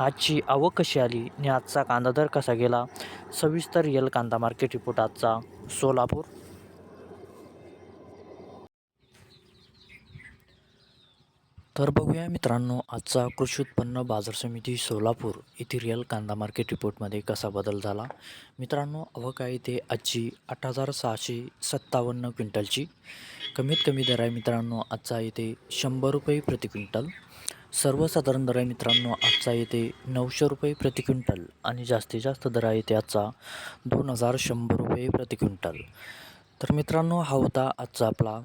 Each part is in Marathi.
आजची आवक कशी आली? आणि आजचा कांदा दर कसा गेला? सविस्तर येल कांदा मार्केट रिपोर्ट आजचा सोलापूर. तर बघूया मित्रांनो आजचा कृषी उत्पन्न बाजार समिती सोलापूर येथील रिअल कांदा मार्केट रिपोर्टमध्ये कसा बदल झाला? मित्रांनो आवक आहे ते आजची आठ हजार सहाशे सत्तावन्न क्विंटलची. कमीत कमी दर आहे मित्रांनो आजचा येते शंभर रुपये प्रति क्विंटल. सर्वसाधारण दर आहे मित्रांनो आजचा येते नऊशे रुपये प्रति क्विंटल आणि जास्तीत जास्त दर आहे त्याचा दोन हजार शंभर रुपये प्रति क्विंटल. तर मित्रांनो हा होता आजचा आपला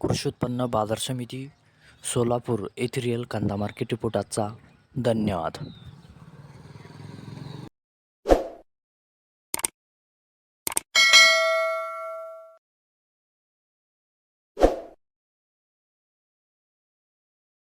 कृषी उत्पन्न बाजार समिती सोलापूर येथे रिअल कांदा मार्केट रिपोर्ट आजचा. धन्यवाद.